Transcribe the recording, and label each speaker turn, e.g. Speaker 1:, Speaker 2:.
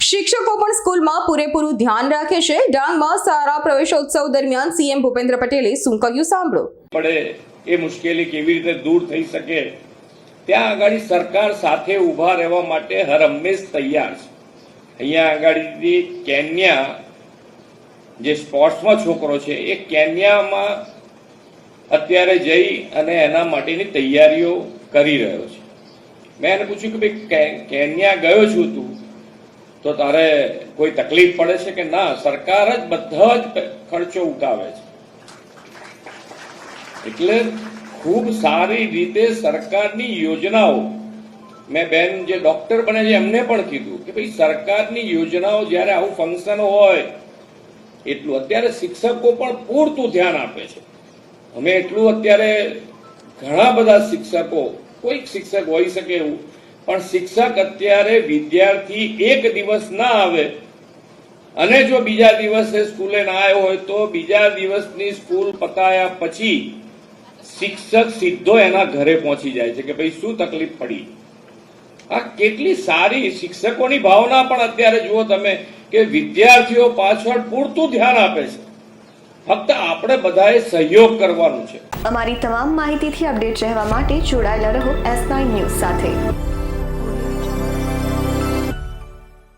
Speaker 1: શિક્ષકો પણ સ્કૂલમાં પૂરેપૂરું ધ્યાન રાખે છે. ડાંગમાં સારા પ્રવેશોત્સવ દરમિયાન સીએમ ભૂપેન્દ્ર પટેલે શું કહ્યું સાંભળો.
Speaker 2: પડે એ મુશ્કેલી કેવી રીતે દૂર થઈ શકે? ત્યાં આગળ સરકાર સાથે ઊભા રહેવા માટે હર હંમેશ તૈયાર છે. અહીંયા આગળથી કેન્યા જે સ્પોર્ટ્સમાં છોકરો છે, એ કેન્યામાં અત્યારે જઈ અને એના માટેની તૈયારીઓ કરી રહ્યો છે. મેં એને પૂછ્યું કે ભાઈ કેન્યા ગયો છું તું? તો તારે કોઈ તકલીફ પડે છે કે ના? સરકાર જ બધા જ ખર્ચો ઉઠાવે છે. એટલે ખૂબ સારી રીતે સરકારની યોજનાઓ, મેં બેન જે ડોક્ટર બને છે, એમને પણ કીધું કે ભાઈ સરકારની યોજનાઓ જ્યારે આવું ફંક્શન હોય, એટલું અત્યારે શિક્ષકો પણ પૂરતું ધ્યાન આપે છે. અમે એટલું અત્યારે ઘણા બધા શિક્ષકો, કોઈક શિક્ષક હોઈ શકે એવું પણ શિક્ષક અત્યારે વિદ્યાર્થી એક દિવસ ના આવે. અને જો બીજા દિવસે સ્કૂલે ના આવ્યો હોય તો બીજા દિવસની સ્કૂલ પતાયા પછી શિક્ષક સીધો એના ઘરે પહોંચી જાય છે કે ભાઈ શું તકલીફ પડી? આ કેટલી સારી શિક્ષકોની ભાવના પણ અત્યારે જુઓ તમે કે વિદ્યાર્થીઓ પાછળ પૂરતું ધ્યાન આપે છે. ફક્ત આપણે બધાએ સહયોગ કરવાનું છે.
Speaker 3: અમારી તમામ માહિતીથી અપડેટ રહેવા માટે જોડાયેલા રહો એસ નાઇન ન્યૂઝ સાથે.